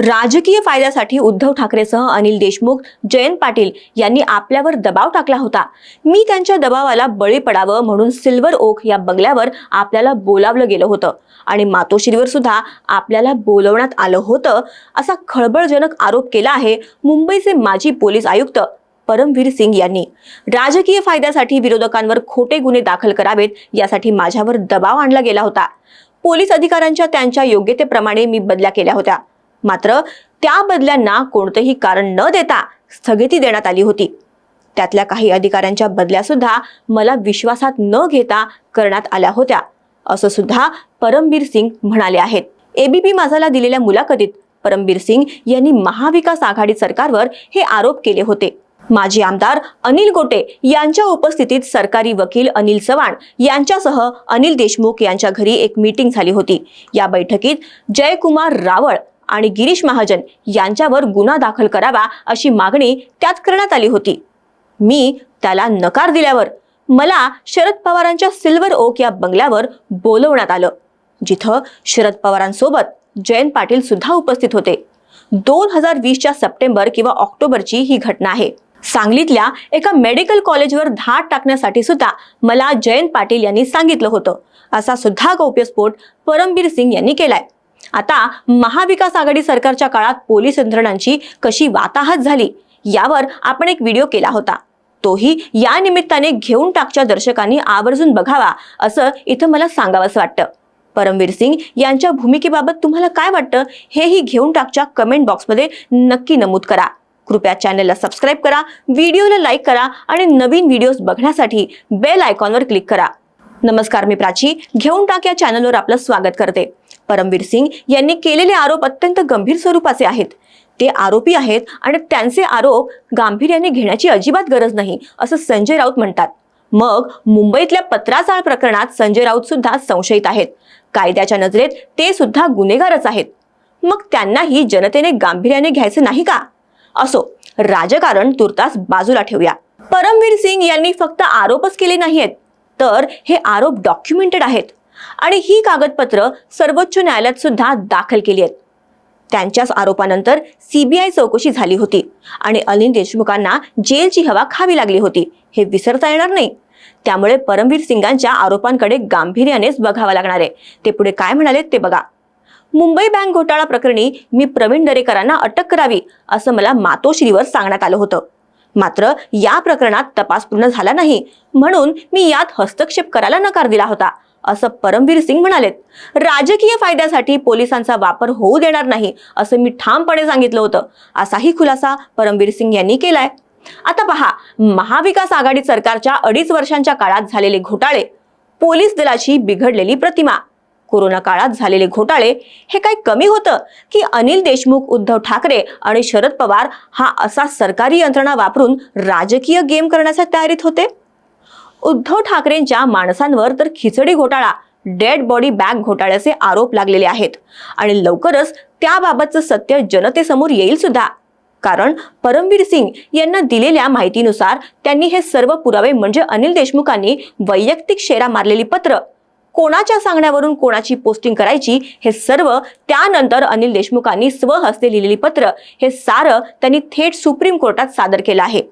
राजकीय फायद्यासाठी उद्धव ठाकरेसह अनिल देशमुख जयंत पाटील यांनी आपल्यावर दबाव टाकला होता. मी त्यांच्या दबावाला बळी पडावं म्हणून सिल्वर ओक या बंगल्यावर आपल्याला बोलावलं गेलं होतं आणि मातोश्रीवर सुद्धा आपल्याला बोलवण्यात आलं होतं असा खळबळजनक आरोप केला आहे मुंबईचे माजी पोलीस आयुक्त परमवीर सिंग यांनी. राजकीय फायद्यासाठी विरोधकांवर खोटे गुन्हे दाखल करावेत यासाठी माझ्यावर दबाव आणला गेला होता. पोलीस अधिकाऱ्यांच्या त्यांच्या योग्यतेप्रमाणे मी बदल्या केल्या होत्या. मात्र त्या बदल्यांना कोणतंही कारण न देता स्थगिती देण्यात आली होती. त्यातल्या काही अधिकाऱ्यांच्या बदल्या सुद्धा मला विश्वासात न घेता करण्यात आल्या होत्या असं सुद्धा परमबीर सिंग म्हणाले आहेत. एबीपी माझाला दिलेल्या मुलाखतीत परमबीर सिंग यांनी महाविकास आघाडी सरकारवर हे आरोप केले होते. माजी आमदार अनिल गोटे यांच्या उपस्थितीत सरकारी वकील अनिल चव्हाण यांच्यासह अनिल देशमुख यांच्या घरी एक मीटिंग झाली होती. या बैठकीत जयकुमार रावळ आणि गिरीश महाजन यांच्यावर गुन्हा दाखल करावा अशी मागणी त्यात करण्यात आली होती. मी त्याला नकार दिल्यावर मला शरद पवारांच्या सिल्वर ओक या बंगल्यावर बोलवण्यात आलं जिथं शरद पवारांसोबत जयंत पाटील सुद्धा उपस्थित होते. दोन हजार वीसच्या सप्टेंबर किंवा ऑक्टोबरची ही घटना आहे. सांगलीतल्या एका मेडिकल कॉलेजवर धाड टाकण्यासाठी सुद्धा मला जयंत पाटील यांनी सांगितलं होतं असा सुद्धा गौप्यस्फोट परमबीर सिंग यांनी केलाय. आता महाविकास आघाडी सरकारच्या काळात पोलीस यंत्रणांची कशी वाताहत झाली यावर आपण एक व्हिडिओ केला होता. तोही या निमित्ताने घेऊन टाकच्या दर्शकांनी आवर्जून बघावा असं इथं मला सांगावंसं वाटतं. परमवीर सिंग यांच्या भूमिकेबाबत तुम्हाला काय वाटतं हेही घेऊन टाकच्या कमेंट बॉक्समध्ये नक्की नमूद करा. कृपया चॅनलला सबस्क्राईब करा व्हिडिओला लाईक करा आणि नवीन व्हिडिओज बघण्यासाठी बेल आयकॉनवर क्लिक करा. नमस्कार मी प्राची. घेऊन टाक या चॅनलवर आपलं स्वागत करते. परमवीर सिंग यांनी केलेले आरोप अत्यंत गंभीर स्वरूपाचे आहेत. ते आरोपी आहेत आणि त्यांचे आरोप गांभीर्याने घेण्याची अजिबात गरज नाही असं संजय राऊत म्हणतात. मग मुंबईतल्या पत्राचाळ प्रकरणात संजय राऊत सुद्धा संशयित आहेत. कायद्याच्या नजरेत ते सुद्धा गुन्हेगारच आहेत. मग त्यांनाही जनतेने गांभीर्याने घ्यायचं नाही का? असो राजकारण तुर्तास बाजूला ठेवूया. परमवीर सिंग यांनी फक्त आरोपच केले नाहीत तर हे आरोप डॉक्युमेंटेड आहेत. आणि ही कागदपत्र सर्वोच्च न्यायालयात सुद्धा दाखल केली आहेत. त्यांच्याच आरोपानंतर सीबीआय चौकशी झाली होती आणि अनिल देशमुखांना जेलची हवा खावी लागली होती. हे विसरता येणार नाही. त्यामुळे परमवीर सिंगांच्या आरोपांकडे गांभीर्यानेच बघावं लागणार आहे. ते पुढे काय म्हणाले ते बघा. मुंबई बँक घोटाळा प्रकरणी मी प्रवीण दरेकरांना अटक करावी असं मला मातोश्रीवर सांगण्यात आलं होतं. मात्र या प्रकरणात तपास पूर्ण झाला नाही. म्हणून मी यात हस्तक्षेप करायला नकार दिला होता असं परमवीर सिंग म्हणालेत. राजकीय फायद्यासाठी पोलिसांचा वापर होऊ देणार नाही असं मी ठामपणे सांगितलं होतं. असाही खुलासा परमवीर सिंग यांनी केलाय. आता पहा महाविकास आघाडी सरकारच्या अडीच वर्षांच्या काळात झालेले घोटाळे पोलीस दलाची बिघडलेली प्रतिमा कोरोना काळात झालेले घोटाळे हे काय कमी होतं की अनिल देशमुख उद्धव ठाकरे आणि शरद पवार हा असा सरकारी यंत्रणा वापरून राजकीय गेम करण्याच्या तयारीत होते? उद्धव ठाकरेंच्या माणसांवर तर खिचडी घोटाळा डेड बॉडी बॅग घोटाळ्याचे आरोप लागलेले आहेत आणि लवकरच त्याबाबतचं सत्य जनतेसमोर येईल सुद्धा. कारण परमवीर सिंग यांना दिलेल्या माहितीनुसार त्यांनी हे सर्व पुरावे म्हणजे अनिल देशमुखांनी वैयक्तिक शेरा मारलेली पत्र कोणाच्या सांगण्यावरून कोणाची पोस्टिंग करायची हे सर्व त्यानंतर अनिल देशमुखांनी स्वहस्ते लिहिलेली पत्र हे सारं त्यांनी थेट सुप्रीम कोर्टात सादर केलं आहे.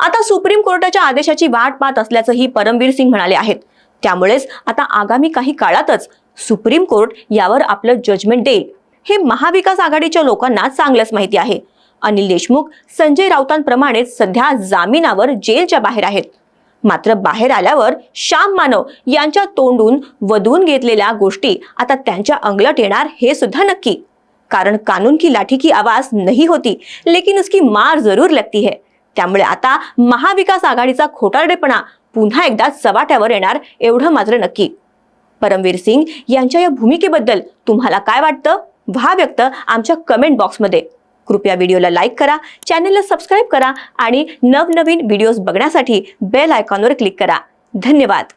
आता सुप्रीम कोर्टाच्या आदेशाची वाट पाहत असल्याचंही परमवीर सिंग म्हणाले आहेत. त्यामुळेच आता आगामी काही काळातच सुप्रीम कोर्ट यावर आपलं जजमेंट देईल. हे महाविकास आघाडीच्या लोकांना चांगलंच माहिती आहे. अनिल देशमुख संजय राऊतांप्रमाणेच सध्या जामिनावर जेलच्या बाहेर आहेत. मात्र बाहेर आल्यावर श्याम मानव यांच्या तोंडून वधवून घेतलेल्या गोष्टी आता त्यांच्या अंगलट येणार हे सुद्धा नक्की. कारण कानून की लाठी की आवाज नहीं होती लेकिन उसकी मार जरूर लगती है. त्यामुळे आता महाविकास आघाडीचा खोटारडेपणा पुन्हा एकदा चवाट्यावर येणार एवढं मात्र नक्की. परमवीर सिंग यांच्या या भूमिकेबद्दल तुम्हाला काय वाटतं? व्हा व्यक्त आमच्या कमेंट बॉक्समध्ये कृपया व्हिडिओला लाईक करा चॅनलला सबस्क्राईब करा आणि नवनवीन व्हिडिओज बघण्यासाठी बेल आयकॉनवर क्लिक करा. धन्यवाद.